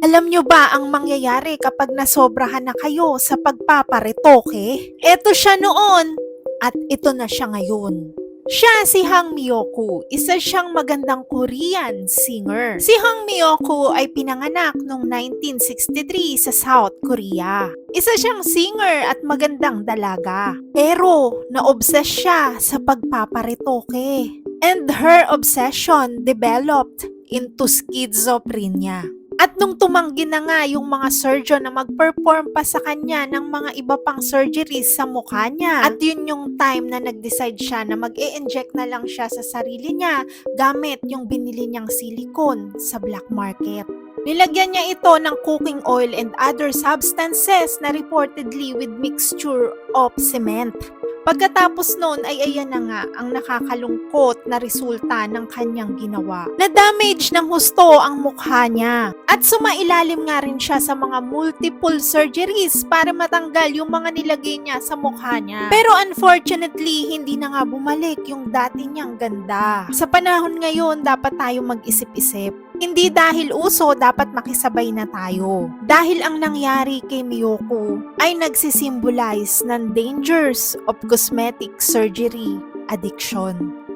Alam nyo ba ang mangyayari kapag nasobrahan na kayo sa pagpaparetoke? Eto siya noon at ito na siya ngayon. Siya si Hang Myoku, isa siyang magandang Korean singer. Si Hang Myoku ay pinanganak noong 1963 sa South Korea. Isa siyang singer at magandang dalaga. Pero na-obsess siya sa pagpaparetoke. And her obsession developed into schizophrenia. At nung tumanggi na nga yung mga surgeon na mag-perform pa sa kanya ng mga iba pang surgeries sa mukha niya. At yun yung time na nag-decide siya na mag inject na lang siya sa sarili niya gamit yung binili niyang silicone sa black market. Nilagyan niya ito ng cooking oil and other substances na reportedly with mixture of cement. Pagkatapos noon ay ayan na nga ang nakakalungkot na resulta ng kanyang ginawa. Na-damage ng husto ang mukha niya. At sumailalim nga rin siya sa mga multiple surgeries para matanggal yung mga nilagay niya sa mukha niya. Pero unfortunately, hindi na nga bumalik yung dati niyang ganda. Sa panahon ngayon, dapat tayo mag-isip-isip. Hindi dahil uso dapat makisabay na tayo. Dahil ang nangyari kay Miyoko ay nagsisimbolize ng dangers of cosmetic surgery addiction.